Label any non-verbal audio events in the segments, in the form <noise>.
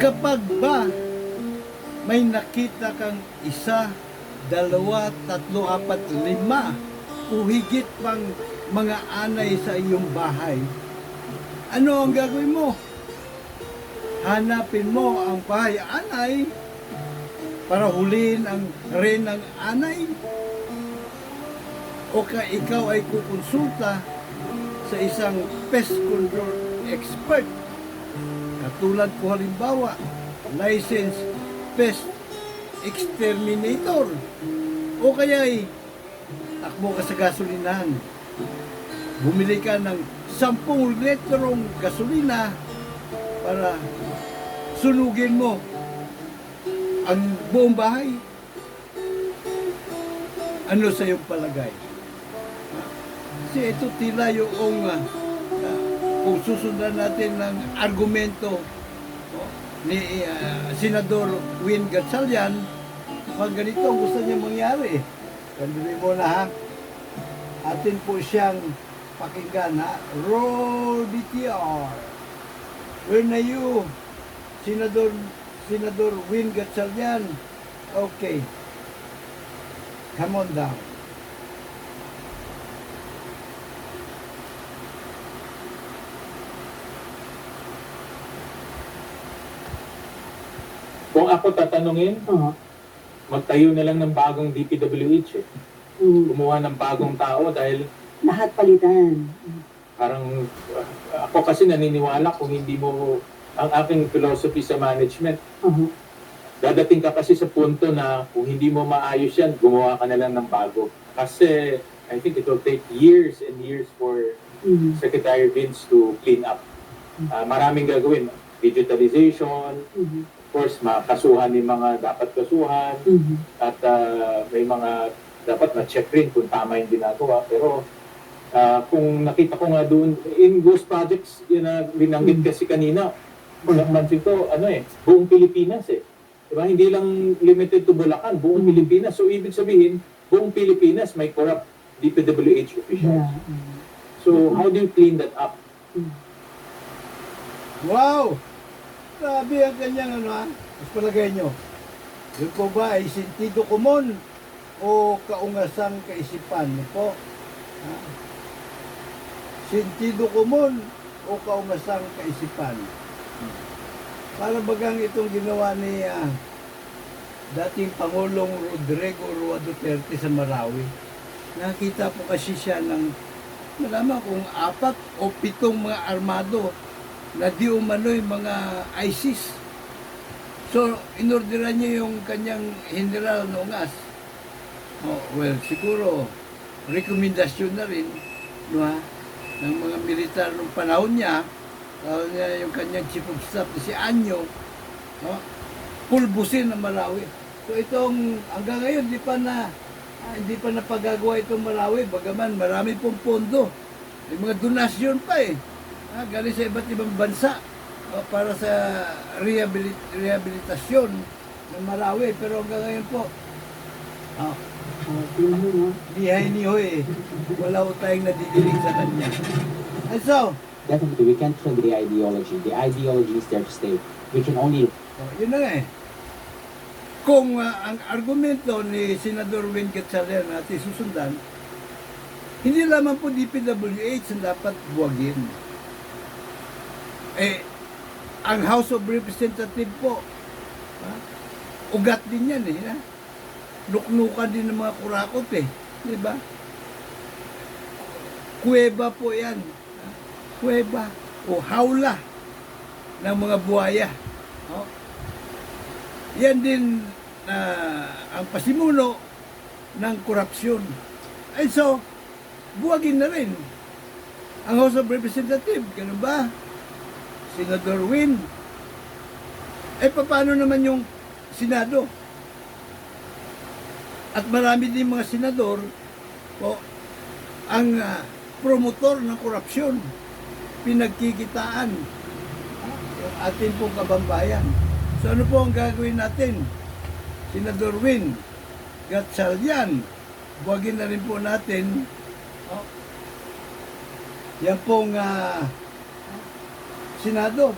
Kapag ba may nakita kang isa, dalawa, tatlo, apat, lima, o higit pang mga anay sa iyong bahay, ano ang gagawin mo? Hanapin mo ang bahay anay para huliin ang rin ng anay? O ka ikaw ay kukonsulta sa isang pest control expert Katulad po halimbawa, license pest exterminator. O kaya ay takbo ka sa gasolinahan. Bumili ka ng 10 litrong gasolina para sunugin mo ang buong bahay. Ano sa iyong palagay? Kasi ito tila yung uh, kung susundan natin ng argumento ni ah, Senador Win Gatchalian, pag ganito ang gusto niya mangyari. Kandunin mo na ha. Atin po siyang pakinggan ha. Roll BTR. Where na you? Senador Senador Win Gatchalian. Okay. Come on down. Kung ako tatanungin, Oo. magtayo na lang ng bagong DPWH eh. Mm. Kumuha ng bagong tao dahil Lahat palitan. parang uh, ako kasi naniniwala kung hindi mo ang aking philosophy sa management, Oo. dadating ka kasi sa punto na kung hindi mo maayos yan, gumawa ka na lang ng bago. Kasi I think it will take years and years for Mm. Secretary Vince to clean up. Uh, maraming gagawin. Digitalization, Mhm. Of course, makasuhan yung mga dapat kasuhan, Mhm. at ah, may mga dapat na-check rin kung tama yung ginagawa. Pero ah, kung nakita ko nga doon, in Ghost Projects, yun na binanggit Mm. kasi kanina, kung napansin ko, ano eh, buong Pilipinas eh. Diba? Hindi lang limited to Bulacan, buong Mm. Pilipinas. So, ibig sabihin, buong Pilipinas may corrupt DPWH officials. Yeah. Mm. So, how do you clean that up? Mm. Wow! Grabe ang kanyang ano ha. Mas palagay nyo. Yun po ba ay sentido komon o kaungasang kaisipan? Ano po? Ha? Sentido komon o kaungasang kaisipan? Para bagang itong ginawa ni ah, dating Pangulong Rodrigo Rua Duterte sa Marawi. Nakita po kasi siya ng malaman kung apat o pitong mga armado na di umano'y mga ISIS. So, inorderan niya yung kanyang general noongas. Oh, well, siguro, rekomendasyon na rin no, ha, ng mga militar nung panahon niya, lalo niya yung kanyang chief of staff si Anyo, no, pulbusin ang Malawi. So itong hanggang ngayon di pa na ah, hindi pa napagagawa itong Malawi bagaman marami pong pondo. May mga donasyon pa eh. Ah, galing sa iba't ibang bansa ah, para sa rehabilit rehabilitasyon ng Malawi. Pero hanggang ngayon po, ah, Oh, tingnan mo, no? lihay ni Hoy eh. Wala ko tayong nadidinig sa kanya. And so, Definitely, we can't kill the ideology. The ideology is there to stay. We can only Oh, yun na eh. Kung ah, ang argumento ni Senador Win Gatchalian natin susundan, hindi lamang po DPWH ang dapat buwagin. Eh, ang House of Representatives po, ha? ugat din yan eh. Ha? Nuknukan din ng mga kurakot eh. Di ba? Kuweba po yan. ha? Kuweba o hawla ng mga buhaya. Oh. Yan din ah, ang pasimuno ng korupsyon. Ay so, buwagin na rin ang House of Representatives. Ganun ba? Senador Win. Eh, paano naman yung Senado? At marami din mga senador po ang ah, promotor ng korupsyon, pinagkikitaan ating pong kabambayan. So ano po ang gagawin natin? Senador Win, Gatchalian, buwagin na rin po natin oh, yan pong ah, Senado.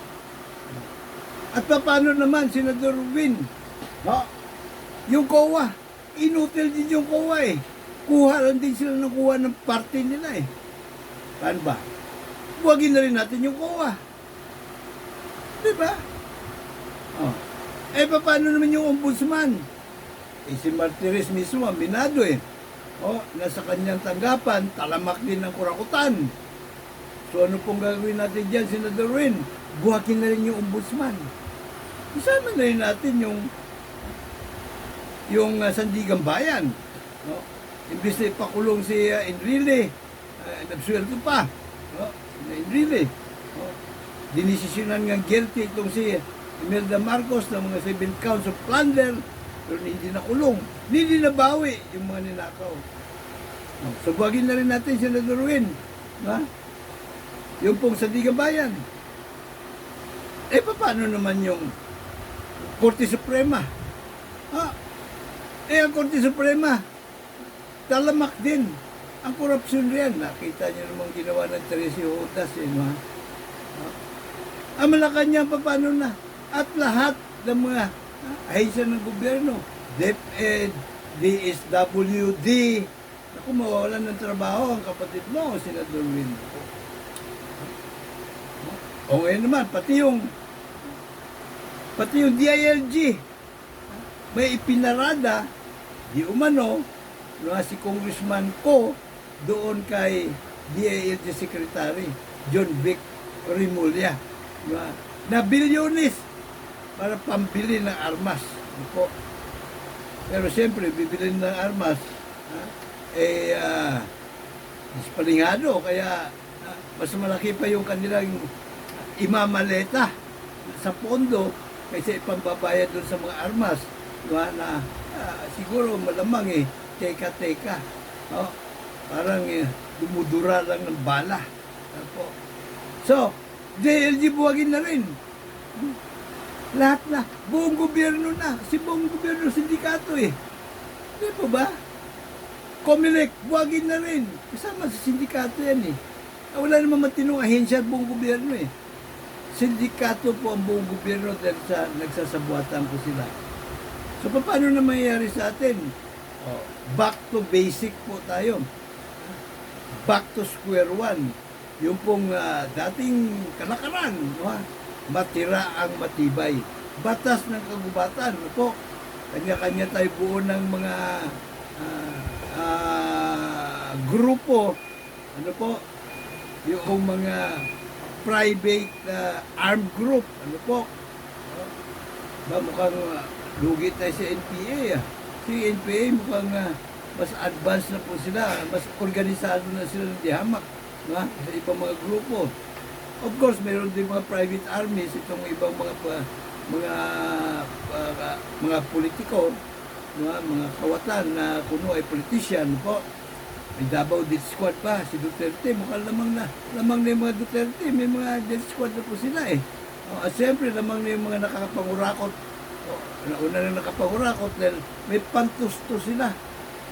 At paano naman, Senador Win? No? Yung COA, inutil din yung COA eh. Kuha lang din sila ng kuha ng party nila eh. Paano ba? Buwagin na rin natin yung COA. Di ba? Oh. Eh, paano naman yung ombudsman? Eh, si Martires mismo, aminado eh. Oh, nasa kanyang tanggapan, talamak din ng kurakutan. So ano pong gagawin natin dyan, Senador Win? Buhakin na rin yung ombudsman. Isama na rin natin yung yung uh, Sandigang Bayan. No? Imbis na ipakulong si uh, Enrile, uh, nabsuelto pa. No? Na Enrile. No? Dinisisyonan nga guilty itong si Imelda Marcos ng mga 7 counts of plunder pero hindi nakulong. Hindi nabawi yung mga ninakaw. No? So, buwagin na rin natin si Senador Win. Yung pong Sandigang Bayan. Eh, paano naman yung Korte Suprema? Ha? Eh, ang Korte Suprema, talamak din. Ang korupsyon riyan, nakita niyo namang ginawa ng Teresio Otas, eh, no? ha? Ang Malacanang, paano na? At lahat ng mga ahensya ng gobyerno, DepEd, DSWD, Naku, mawawalan ng trabaho ang kapatid mo, Senador Win. O ngayon naman, pati yung pati yung DILG may ipinarada di umano na si Congressman ko doon kay DILG Secretary John Vic Rimulya na, na bilyones para pambili ng armas. Ano po. Pero siyempre, bibili ng armas, eh, ah, mas palingado, kaya ah, mas malaki pa yung kanilang imamaleta sa pondo kaysa ipambabayad doon sa mga armas. Na, na ah, siguro malamang eh teka-teka. Oh, parang eh, dumudura lang ng bala. Ano po. so JLG buwagin na rin. Lahat na. Buong gobyerno na. Si buong gobyerno sindikato eh. Di po ba? Comelec buwagin na rin. Kasama sa sindikato yan eh. Ah, wala naman matinong ahensya at buong gobyerno eh sindikato po ang buong gobyerno dahil sa nagsasabuatan po sila. So paano na mangyayari sa atin? Oh, back to basic po tayo. Back to square one. Yung pong ah, dating kalakaran, no, matira ang matibay. Batas ng kagubatan. Po? Kanya-kanya tayo buo ng mga ah, ah, grupo. Ano po? Yung mga private uh, armed group. Ano po? Ba, mukhang uh, lugi tayo sa NPA. Ah. Si NPA mukhang uh, mas advanced na po sila. Mas organisado na sila ng dihamak no? sa ibang mga grupo. Of course, mayroon din mga private armies, itong ibang mga pa- mga uh, mga politiko, no? mga kawatan na kuno ay politician po. May Davao Death Squad pa, si Duterte, mukhang lamang na, lamang na yung mga Duterte, may mga Death Squad na po sila eh. O, at siyempre, lamang na yung mga nakakapangurakot, o, nauna na nakapangurakot dahil may pantusto sila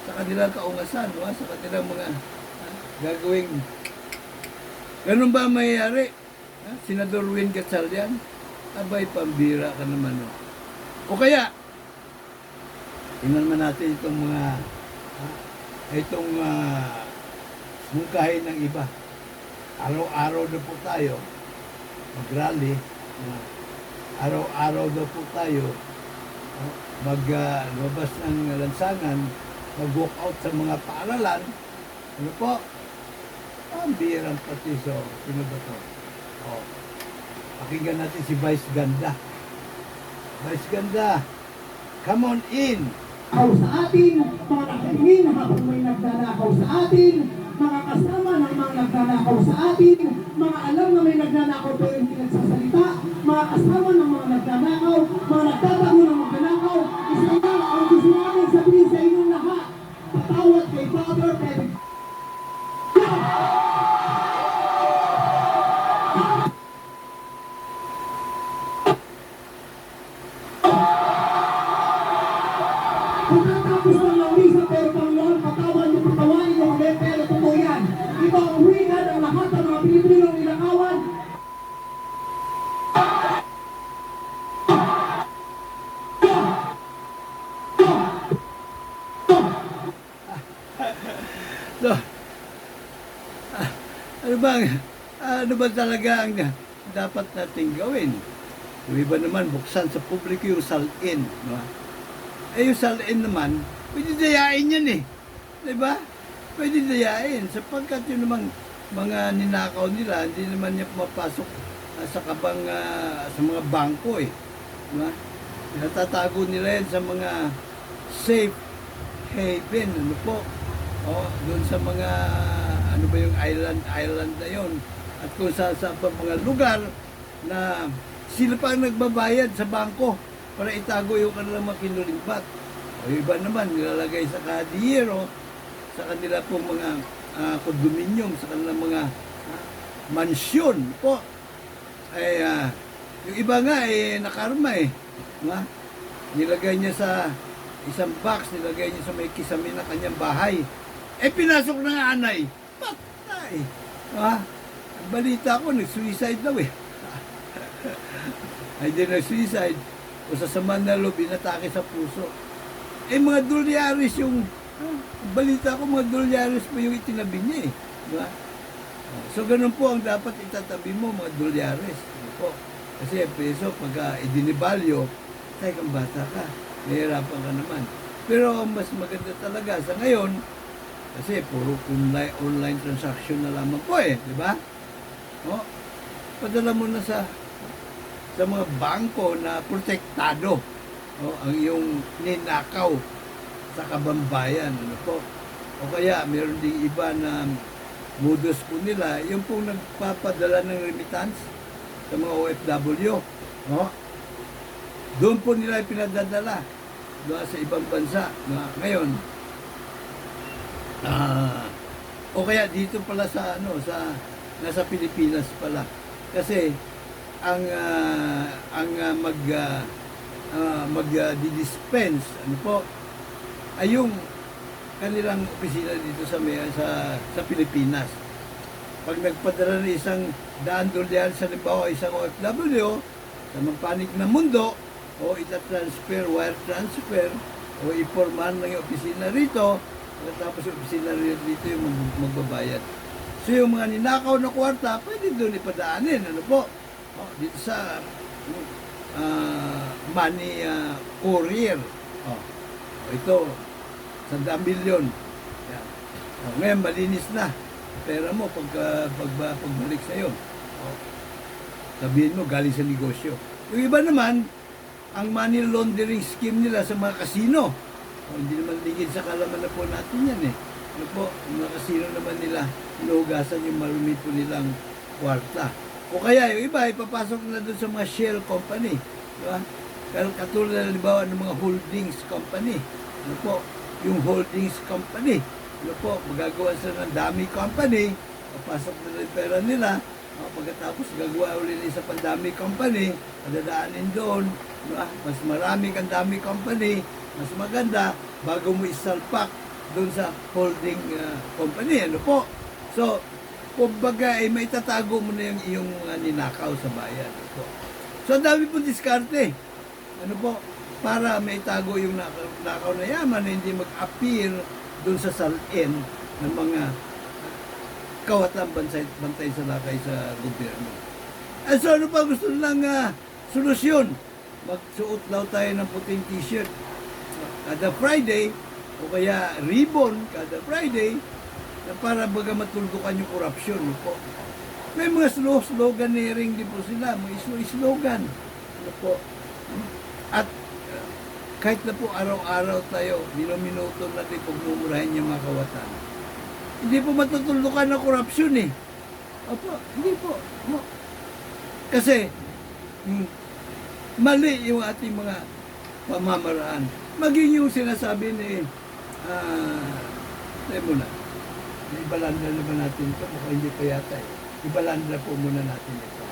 sa kanilang kaungasan, no? sa kanilang mga ah, gagawing Ganun ba mayayari? Ha? Senador Win Gatchalian? Abay, pambira ka naman. No? O kaya, tingnan man natin itong mga ha? Itong uh, mungkahin ng iba. Araw-araw na po tayo mag-rally. ah, araw-araw na po tayo ah, mag-labas ng lansangan, mag-walk out sa mga paaralan. Ano po? Ang birang pati so, sino ba to? Oh. Pakinggan natin si Vice Ganda. Vice Ganda, come on in. Nanakaw sa atin, mga nakatingin habang may nagnanakaw sa atin, mga kasama ng mga nagnanakaw sa atin, mga alam na may nagnanakaw pero hindi nagsasalita, mga kasama ng mga nagnanakaw, Ano bang, ano ba talaga ang dapat nating gawin? Yung iba naman, buksan sa publiko yung salin. No? Eh, yung salin naman, pwede dayain yan eh. Di ba? Pwede dayain. Sapagkat yung namang mga ninakaw nila, hindi naman niya pumapasok ah, sa kabang, ah, sa mga bangko eh. Di ba? Natatago nila yan sa mga safe haven, ano po. O, doon sa mga, ano ba yung island, island na yon At kung sa, sa mga lugar na sila pa ang nagbabayad sa bangko para itago yung kanilang mga. O iba naman, nilalagay sa kadiyero, sa kanila pong mga ah, condominium, sa kanilang mga ah, mansyon po. Ay, ah, yung iba nga eh, nakarma eh. Nga? Nilagay niya sa isang box, nilagay niya sa may kisame ng kanyang bahay. Eh, pinasok ng anay. Patay. Ha? Balita ko, nag-suicide daw eh. <laughs> Ay, di nag-suicide. O sa sama na loob, inatake sa puso. Eh, mga dolyaris yung, ah, balita ko, mga dolyaris pa yung itinabi niya eh. Diba? So, ganun po ang dapat itatabi mo, mga dolyaris. Ano po? Kasi peso, pagka idinibalyo, tay kang bata ka, nahihirapan ka naman. Pero mas maganda talaga sa ngayon, kasi puro online, online transaction na lamang po eh, di ba? O, padala mo na sa sa mga bangko na protektado o, ang iyong ninakaw sa kabambayan. Ano po? O kaya, meron ding iba na modus po nila, yung pong nagpapadala ng remittance sa mga OFW. O, doon po nila pinadadala doon sa ibang bansa na ngayon ah o kaya dito pala sa ano sa nasa Pilipinas pala. Kasi ang ah, ang ah, mag ah, ah, mag ah, di-dispense ano po ay yung kanilang opisina dito sa may- sa sa Pilipinas. Pag nagpadala ng isang daan dolyar sa limbawa isang OFW sa mapanig na mundo o ita-transfer, wire transfer o ipormahan ng opisina rito tapos yung rin dito yung mag- magbabayad. So yung mga ninakaw na kwarta, pwede doon ipadaanin. Ano po? O, dito sa ah, money ah, courier. O, o ito, sandang milyon. O, ngayon, malinis na. Pera mo pagka, pag, pagbalik sa'yo. O, sabihin mo, galing sa negosyo. Yung iba naman, ang money laundering scheme nila sa mga kasino. O, hindi naman ligid sa kalaman na po natin yan eh. Ano po, mga kasino naman nila, inuugasan yung marumi po nilang kwarta. O kaya yung iba, ipapasok na doon sa mga shell company. Di ba? Pero katulad na halimbawa ng mga holdings company. Ano po, yung holdings company. Ano po, magagawa sila ng dami company, papasok na rin pera nila, o, pagkatapos gagawa ulit ng isa pang dami company, padadaanin doon, di ba? mas maraming ang dami company, mas maganda, bago mo isalpak doon sa holding uh, company, ano po. So, kumbaga, eh, may tatago mo na yung iyong mga ninakaw sa bayan. Ano po. So, dami po diskarte. Ano po, para may tago yung nakaw, na yaman na hindi mag-appear doon sa salin ng mga kawatan bantay, bantay sa lakay sa gobyerno. Eh, so ano pa gusto nilang ah, solusyon? Magsuot daw tayo ng puting t-shirt kada Friday o kaya ribbon kada Friday na para baga matuldukan yung korupsyon. po. May mga slogan ring din po sila, mga slogan. Ano po. At uh, kahit na po araw-araw tayo, minuminuto natin pagmumurahin yung mga kawatan. Hindi po matutuldukan ng korupsyon eh. Opo, hindi po. No. Kasi, hmm, mali yung ating mga pamamaraan. Maging yung sinasabi ni, ah, tayo muna, ibalandra naman natin ito, mukhang hindi pa yata eh. Ibalandra po muna natin ito.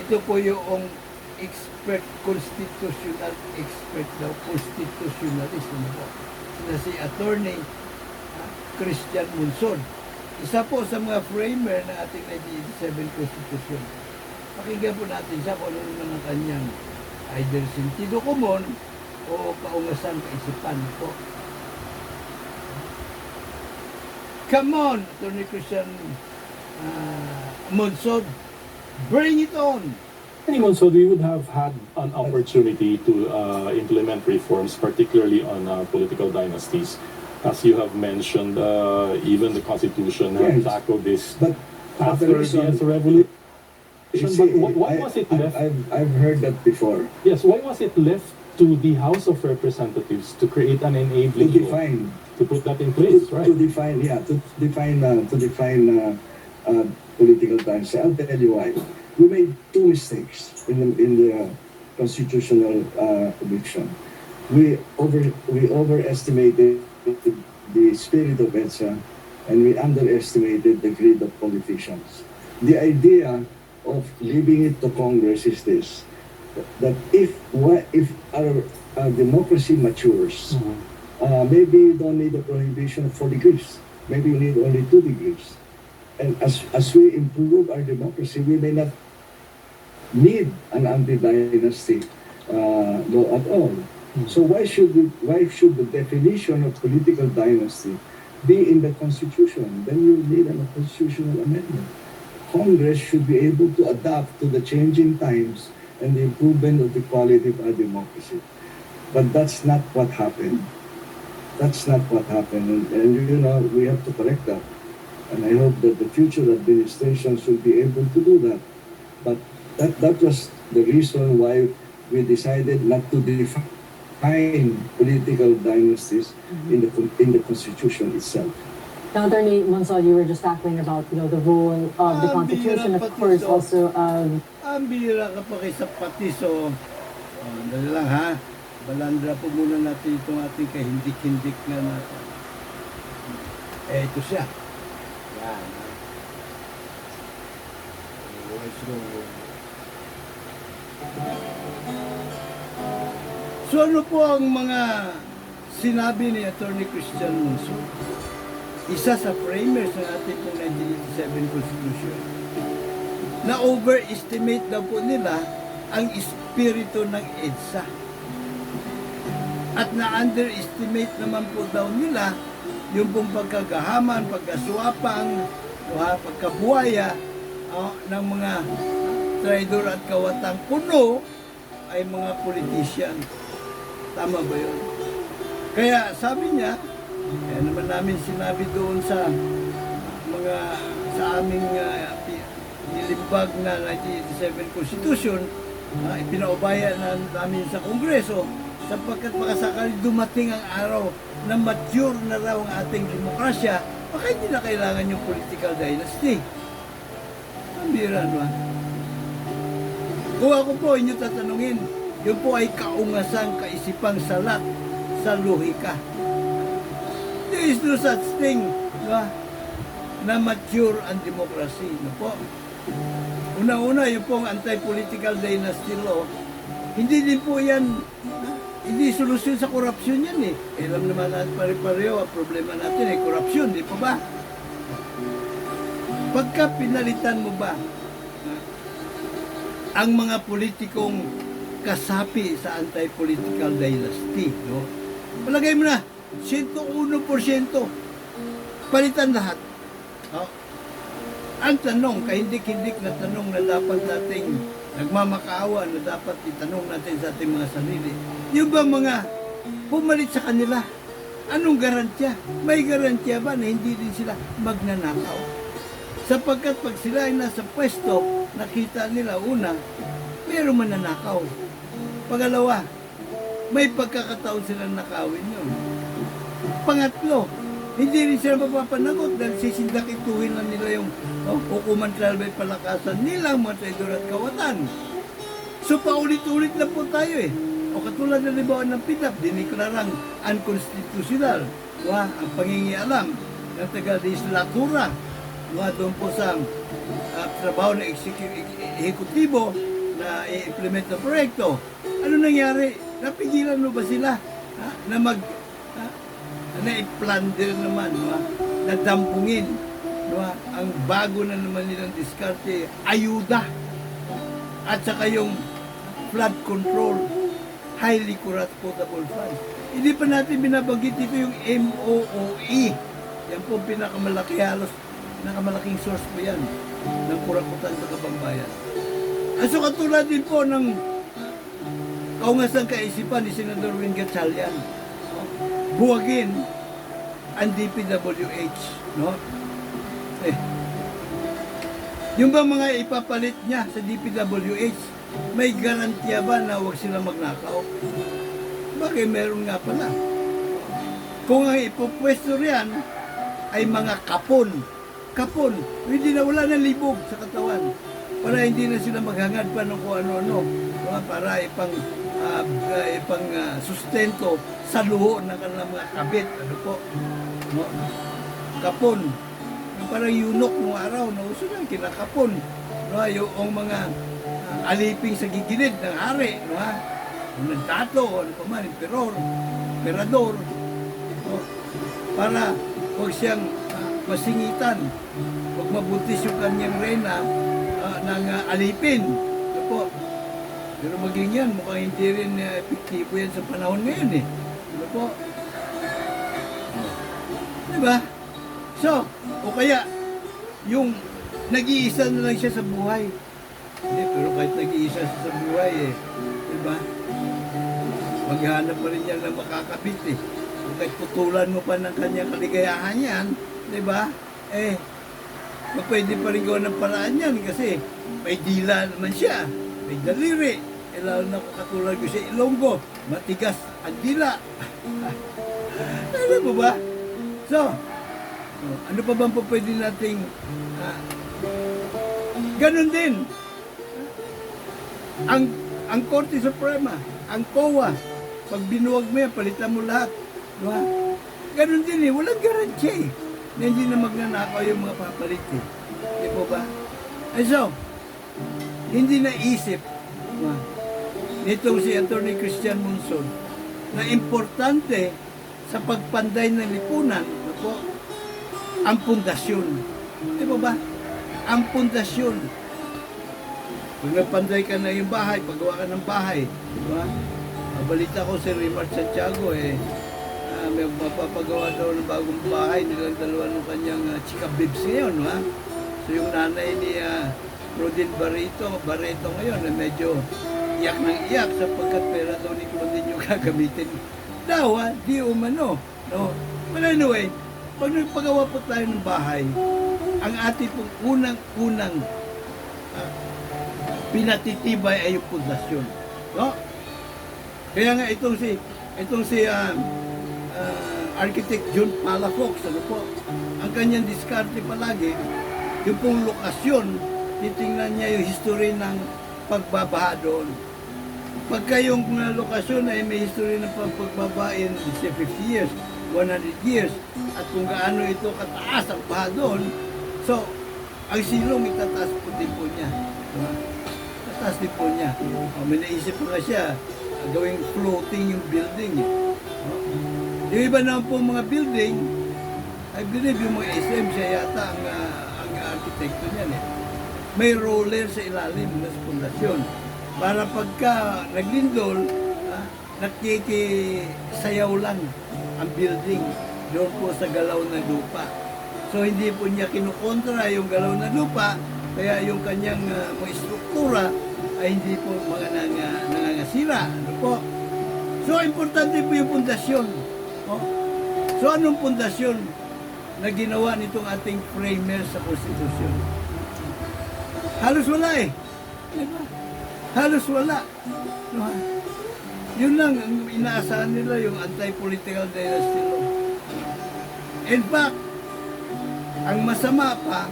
Ito po yung expert, constitutional expert daw, constitutionalist, ano po. Na si attorney ah, Christian Munson. Isa po sa mga framer ng ating 1987 Constitution. Pakinggan po natin siya kung ano naman ang kanyang either sentido komon o kaungasan kaisipan po. Come on, Attorney Christian uh, Monsod. Bring it on. Anyone, so we would have had an opportunity to uh, implement reforms, particularly on uh, political dynasties. As you have mentioned, uh, even the Constitution has tackled this But, but after the the revolution. You But see, why, why I- was it left? I've, I've heard that before. yes, why was it left to the House of Representatives to create an To enabling law define, to put that in to, place, to right? define, yeah, to define, uh, to define uh, uh, political dynasty. I'll tell you why. We made two mistakes in the, in the constitutional uh, eviction. We over we overestimated the spirit of EDSA and we underestimated the greed of politicians. The idea of leaving it to Congress is this: that if if our, our democracy matures, Mhm. uh, maybe you don't need a prohibition of four degrees. Maybe you need only two degrees. And as, as we improve our democracy, we may not need an anti-dynasty uh, law at all. So why should we, why should the definition of political dynasty be in the Constitution? Then you need a constitutional amendment. Congress should be able to adapt to the changing times and the improvement of the quality of our democracy. But that's not what happened. That's not what happened. And, and you know, we have to correct that. And I hope that the future administrations will be able to do that. But that, that was the reason why we decided not to define political dynasties in the, in the Constitution itself. Now, Attorney Monsol, you were just tackling about, you know, the role of the Ah, Constitution, of course, also of Ang bihira ka pa kay sa patiso. Oh, dali lang ha. Balandra po muna natin itong ating kahindik-hindik na natin. Eh, ito siya. Yan. So ano po ang mga sinabi ni Attorney Christian Munso? Isa sa framers ng ating pong 1987 Constitution na overestimate daw po nila ang espiritu ng EDSA. At na-underestimate naman po daw nila yung pong pagkagahaman, pagkaswapang, uh, pagkabuhaya ah, ng mga traidor at kawatang puno ay mga politician. Tama ba yun? Kaya sabi niya, kaya naman namin sinabi doon sa mga sa aming uh, pi- nilimbag na 1987 Constitution, uh, ipinaubaya na namin sa Kongreso sapagkat makasakali dumating ang araw na mature na raw ang ating demokrasya, baka hindi na kailangan yung political dynasty. Ang bira, no? Kung ako po inyo tatanungin, yun po ay kaungasang kaisipang salat sa lohika. Is no such thing no, na mature ang democracy. No po? Una-una, yung pong anti-political dynasty law, hindi din po yan, hindi solusyon sa korupsyon yan eh. Eh, Alam naman natin pare-pareho, ang problema natin ay korupsyon, di pa ba? Pagka pinalitan mo ba ang mga politikong kasapi sa anti-political dynasty, no? Palagay mo na, 101%. Palitan lahat. No? Ang tanong, kahindik-hindik na tanong na dapat nating nagmamakaawa na dapat itanong natin sa ating mga sarili. Yung ba mga pumalit sa kanila? Anong garantya? May garantya ba na hindi din sila magnanakaw? Sapagkat pag sila ay nasa pwesto, nakita nila una, mayroong mananakaw. Pangalawa, may pagkakataon silang nakawin yun. Pangatlo, hindi rin sila mapapanagot dahil sisindakituhin lang nila yung oh, hukuman by palakasan nila mga traidor at kawatan. So paulit-ulit na po tayo eh. O katulad ng libawan ng PIDAP, diniklarang unconstitutional wa, ang pangingialam ng taga-legislatura wa, doon po sa ah, trabaho ng ehekutibo na i-implement na proyekto. Ano nangyari? Napigilan mo ba sila ha, na mag na i-plunder naman, no? na dampungin no? ang bago na naman nilang diskarte, ayuda at saka yung flood control, highly corrupt potable funds. Hindi pa natin binabanggit dito yung MOOE. Yan po pinakamalaki halos, pinakamalaking source po yan ng kurakutan sa Kabambayan. At so katulad din po ng kaungasang kaisipan ni Senador Win Gatchalian. Buwagin ang DPWH. No? Eh, yung ba mga ipapalit niya sa DPWH, may garantiya ba na huwag sila magnakaw? Bagay meron nga pala. Kung ang ipopwesto riyan ay mga kapon, kapon, hindi na wala na libog sa katawan para hindi na sila maghangad pa ng kung ano-ano para ipang ah, ah, ipang ah, sustento sa luho ng kanilang mga kabit ano po no? kapon yung parang yunok nung araw na uso na kinakapon no? yung mga ah, aliping sa gigilid ng hari no? ha? yung nagtato ano pa man emperor emperador no? para huwag siyang ah, masingitan huwag mabuntis yung kanyang reyna ah, ng ah, alipin. Pero maging yan, mukhang hindi rin uh, epektibo yan sa panahon ngayon eh. Ano po? Diba? So, o kaya, yung nag-iisa na lang siya sa buhay. Hindi, pero kahit nag-iisa siya sa buhay eh. Diba? Maghanap pa rin yan ng makakabit eh. Kahit putulan mo pa ng kanyang kaligayahan yan, diba? Eh, pwede pa rin gawa ng paraan yan kasi may dila naman siya, may daliri. Eh, lalo na kung katulad ko sa Ilonggo, matigas ang dila. <laughs> ano mo ba? So, ano pa bang pwede nating ah, ganun din. Ang ang Korte Suprema, ang COA, pag binuwag mo yan, palitan mo lahat. Diba? Ganun din eh, walang garanti eh na hindi na magnanakaw yung mga papalit eh. Di po ba? And so, hindi naisip uh, nitong si Atty. Christian Monson na importante sa pagpanday ng lipunan ano po, ang pundasyon. Di po ba? Ang pundasyon. Pag nagpanday ka na yung bahay, paggawa ka ng bahay, di ba? Mabalita ko si Rimar Santiago eh, Ah, may mapapagawa daw ng bagong bahay nilang dalawa ng kanyang uh, chika bibs ngayon, ha? So yung nanay ni uh, Claudine Barreto, Barreto ngayon, na medyo iyak ng iyak sapagkat pera daw ni Claudine yung gagamitin. Daw, ha? Di umano. No? But anyway, pag nagpagawa po tayo ng bahay, ang ating pong unang-unang ah, pinatitibay ay yung pundasyon. No? Kaya nga itong si itong si ah, ah, Architect John Palafox, ano po, ang kanyang diskarte palagi, yung pong lokasyon, titingnan niya yung history ng pagbabaha doon. Pagka yung uh, lokasyon ay may history ng pag- pagbabaha in say 50 years, 100 years, at kung gaano ito kataas ang baha doon, so, ang silong itataas po din po niya. Diba? Tataas din po niya. O, may naisip pa nga siya, uh, gawing floating yung building. Eh. O, yung iba naman po mga building, I believe yung mga SM siya yata ang, ah, ang arkitekto niyan eh. May roller sa ilalim ng pundasyon. Para pagka naglindol, ah, nakikisayaw lang ang building doon po sa galaw ng lupa. So hindi po niya kinukontra yung galaw ng lupa, kaya yung kanyang ah, mga struktura ay hindi po mga nang, nangangasira. Ano po? So importante po yung pundasyon. Oh. So anong pundasyon na ginawa nitong ating framer sa konstitusyon? Halos wala eh. Diba? Halos wala. Diba? Yun lang ang inaasahan nila yung anti-political dynasty law. In fact, ang masama pa,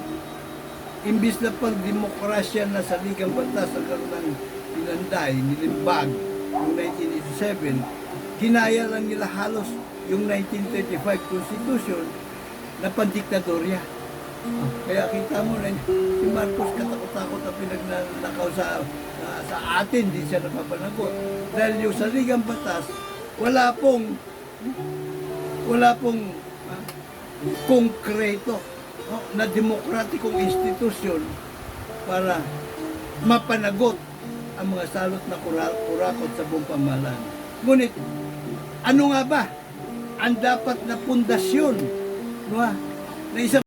imbis na pag demokrasya na sa ligang batas ang karoon ng pinanday, nilimbag noong 1987, kinaya lang nila halos yung 1935 Constitution na pandiktadorya. Kaya kita mo na si Marcos katakot-takot ang pinagnanakaw sa, sa, atin, di siya napapanagot. Dahil yung sa ligang batas, wala pong wala pong ah, konkreto no, na demokratikong institusyon para mapanagot ang mga salot na kura- kurakot sa buong pamahalaan. Ngunit, ano nga ba ang dapat na pundasyon no, ah, na isang